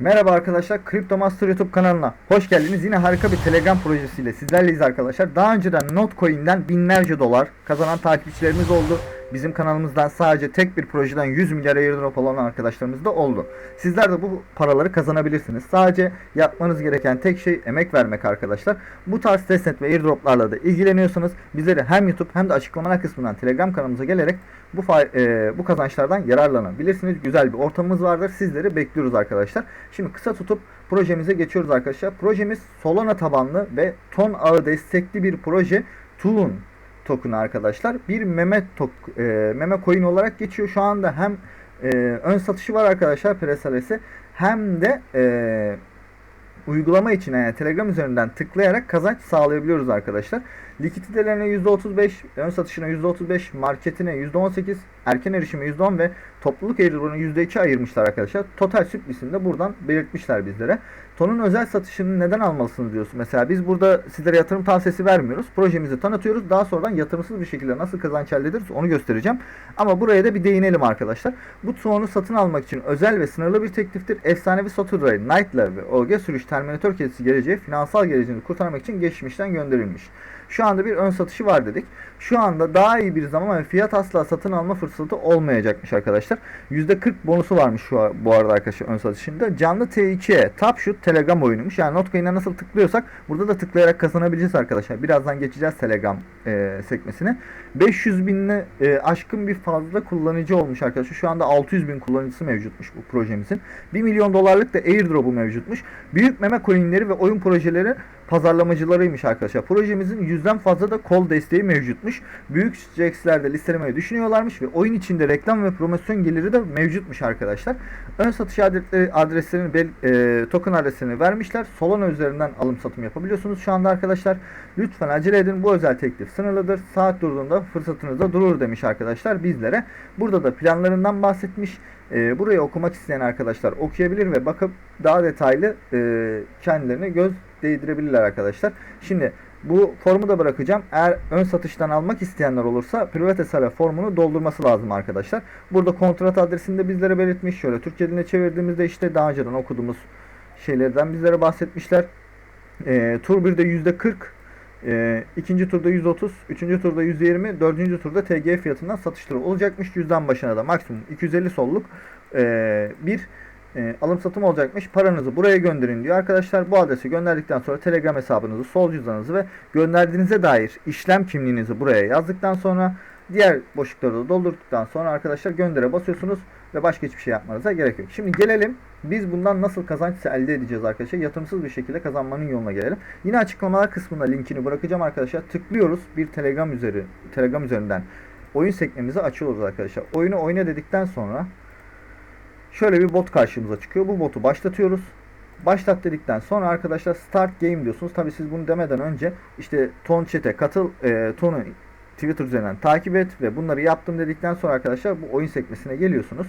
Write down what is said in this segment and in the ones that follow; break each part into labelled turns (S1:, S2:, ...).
S1: Merhaba arkadaşlar, Crypto Master YouTube kanalına hoş geldiniz. Yine harika bir Telegram projesiyle sizlerleyiz arkadaşlar. Daha önceden Notcoin'den binlerce dolar kazanan takipçilerimiz oldu. Bizim kanalımızdan sadece tek bir projeden 100 milyar airdrop olan arkadaşlarımız da oldu. Sizler de bu paraları kazanabilirsiniz. Sadece yapmanız gereken tek şey emek vermek arkadaşlar. Bu tarz testnet ve airdroplarla da ilgileniyorsanız bizleri hem YouTube hem de açıklamalar kısmından Telegram kanalımıza gelerek bu e, bu kazançlardan yararlanabilirsiniz. Güzel bir ortamımız vardır. Sizleri bekliyoruz arkadaşlar. Şimdi kısa tutup projemize geçiyoruz arkadaşlar. Projemiz Solana tabanlı ve ton ağı destekli bir proje. Tulun token arkadaşlar. Bir meme tok e, meme coin olarak geçiyor. Şu anda hem e, ön satışı var arkadaşlar Presales'e hem de e, uygulama için yani Telegram üzerinden tıklayarak kazanç sağlayabiliyoruz arkadaşlar. Likiditelerine %35, ön satışına %35, marketine %18, erken erişime %10 ve topluluk airdrop'una %2 ayırmışlar arkadaşlar. Total sürprisini de buradan belirtmişler bizlere. Ton'un özel satışını neden almalısınız diyorsun. Mesela biz burada sizlere yatırım tavsiyesi vermiyoruz. Projemizi tanıtıyoruz. Daha sonradan yatırımsız bir şekilde nasıl kazanç elde ederiz onu göstereceğim. Ama buraya da bir değinelim arkadaşlar. Bu Ton'u satın almak için özel ve sınırlı bir tekliftir. Efsanevi Saturday, Nightler ve OG sürüş Terminator kedisi geleceği finansal geleceğini kurtarmak için geçmişten gönderilmiş. Şu anda bir ön satışı var dedik. Şu anda daha iyi bir zaman ve fiyat asla satın alma fırsatı olmayacakmış arkadaşlar. %40 bonusu varmış şu bu arada arkadaşlar ön satışında. Canlı T2'ye Top Shoot Telegram oyunuymuş. Yani Notcoin'e nasıl tıklıyorsak burada da tıklayarak kazanabileceğiz arkadaşlar. Birazdan geçeceğiz Telegram e, sekmesine. 500 binle e, aşkın bir fazla kullanıcı olmuş arkadaşlar. Şu anda 600 bin kullanıcısı mevcutmuş bu projemizin. 1 milyon dolarlık da airdrop'u mevcutmuş. Büyük meme coinleri ve oyun projeleri pazarlamacılarıymış arkadaşlar. Projemizin yüzden fazla da kol desteği mevcutmuş. Büyük Jax'lerde listelemeyi düşünüyorlarmış ve oyun içinde reklam ve promosyon geliri de mevcutmuş arkadaşlar. Ön satış adresleri, adreslerini, bel, e, token adreslerini vermişler. Solana üzerinden alım satım yapabiliyorsunuz şu anda arkadaşlar. Lütfen acele edin. Bu özel teklif sınırlıdır. Saat durduğunda fırsatınızda durur demiş arkadaşlar bizlere. Burada da planlarından bahsetmiş. E, burayı okumak isteyen arkadaşlar okuyabilir ve bakıp daha detaylı e, kendilerine göz değdirebilirler arkadaşlar. Şimdi bu formu da bırakacağım. Eğer ön satıştan almak isteyenler olursa private sale formunu doldurması lazım arkadaşlar. Burada kontrat adresini de bizlere belirtmiş. Şöyle Türkçe diline çevirdiğimizde işte daha önceden okuduğumuz şeylerden bizlere bahsetmişler. E, tur 1'de %40 e, ikinci turda 130, üçüncü turda 120, dördüncü turda TG fiyatından satışları olacakmış. Yüzden başına da maksimum 250 solluk e, bir e, alım satım olacakmış. Paranızı buraya gönderin diyor. Arkadaşlar bu adresi gönderdikten sonra Telegram hesabınızı, sol cüzdanınızı ve gönderdiğinize dair işlem kimliğinizi buraya yazdıktan sonra diğer boşlukları da doldurduktan sonra arkadaşlar göndere basıyorsunuz ve başka hiçbir şey yapmanıza gerek yok. Şimdi gelelim biz bundan nasıl kazanç elde edeceğiz arkadaşlar. Yatırımsız bir şekilde kazanmanın yoluna gelelim. Yine açıklamalar kısmında linkini bırakacağım arkadaşlar. Tıklıyoruz bir Telegram üzeri Telegram üzerinden oyun sekmemizi açıyoruz arkadaşlar. Oyunu oyna dedikten sonra şöyle bir bot karşımıza çıkıyor. Bu botu başlatıyoruz. Başlat dedikten sonra arkadaşlar start game diyorsunuz. Tabi siz bunu demeden önce işte ton chat'e katıl, e, tonu Twitter üzerinden takip et ve bunları yaptım dedikten sonra arkadaşlar bu oyun sekmesine geliyorsunuz.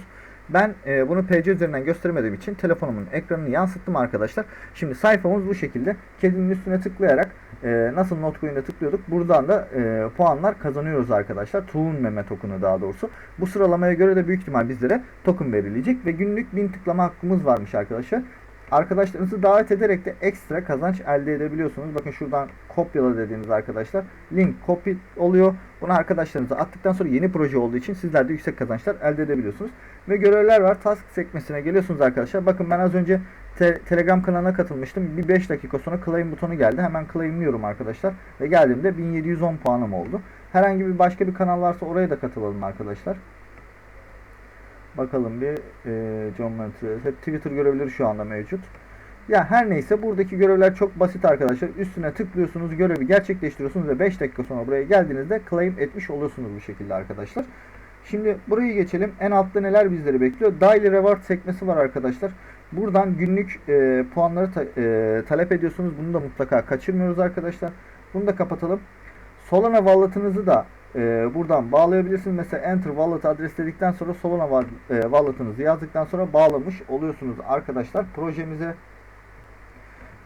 S1: Ben e, bunu PC üzerinden göstermediğim için telefonumun ekranını yansıttım arkadaşlar. Şimdi sayfamız bu şekilde. Kedinin üstüne tıklayarak e, nasıl Notcoin'de tıklıyorduk. Buradan da e, puanlar kazanıyoruz arkadaşlar. Toon meme token'ı daha doğrusu. Bu sıralamaya göre de büyük ihtimal bizlere token verilecek ve günlük 1000 tıklama hakkımız varmış arkadaşlar. Arkadaşlarınızı davet ederek de ekstra kazanç elde edebiliyorsunuz. Bakın şuradan kopyala dediğiniz arkadaşlar. Link copy oluyor. Bunu arkadaşlarınıza attıktan sonra yeni proje olduğu için sizler de yüksek kazançlar elde edebiliyorsunuz. Ve görevler var. Task sekmesine geliyorsunuz arkadaşlar. Bakın ben az önce te- Telegram kanalına katılmıştım. Bir 5 dakika sonra claim butonu geldi. Hemen claimliyorum arkadaşlar. Ve geldiğimde 1710 puanım oldu. Herhangi bir başka bir kanal varsa oraya da katılalım arkadaşlar. Bakalım bir e, John Mantres. Hep Twitter görevleri şu anda mevcut. Ya her neyse buradaki görevler çok basit arkadaşlar. Üstüne tıklıyorsunuz, görevi gerçekleştiriyorsunuz ve 5 dakika sonra buraya geldiğinizde claim etmiş oluyorsunuz bu şekilde arkadaşlar. Şimdi burayı geçelim. En altta neler bizleri bekliyor? Daily Reward sekmesi var arkadaşlar. Buradan günlük e, puanları ta- e, talep ediyorsunuz. Bunu da mutlaka kaçırmıyoruz arkadaşlar. Bunu da kapatalım. Solana wallet'ınızı da e, buradan bağlayabilirsiniz. Mesela enter wallet adresledikten sonra Solana e, wallet'ınızı yazdıktan sonra bağlamış oluyorsunuz arkadaşlar projemize.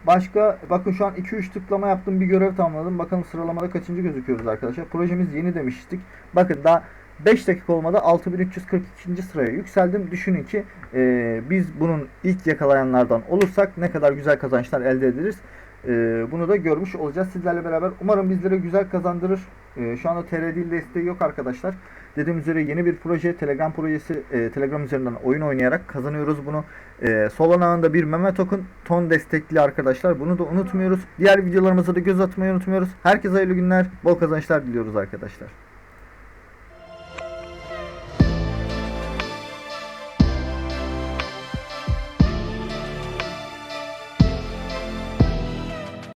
S1: Başka bakın şu an 2-3 tıklama yaptım bir görev tamamladım. Bakalım sıralamada kaçıncı gözüküyoruz arkadaşlar. Projemiz yeni demiştik. Bakın daha 5 dakika olmadı 6342. sıraya yükseldim. Düşünün ki e, biz bunun ilk yakalayanlardan olursak ne kadar güzel kazançlar elde ederiz. E, bunu da görmüş olacağız sizlerle beraber. Umarım bizlere güzel kazandırır. E, şu anda TR desteği yok arkadaşlar. Dediğim üzere yeni bir proje Telegram projesi e, Telegram üzerinden oyun oynayarak kazanıyoruz bunu. E, Solana'nın da bir meme token ton destekli arkadaşlar. Bunu da unutmuyoruz. Diğer videolarımıza da göz atmayı unutmuyoruz. Herkese hayırlı günler, bol kazançlar diliyoruz arkadaşlar.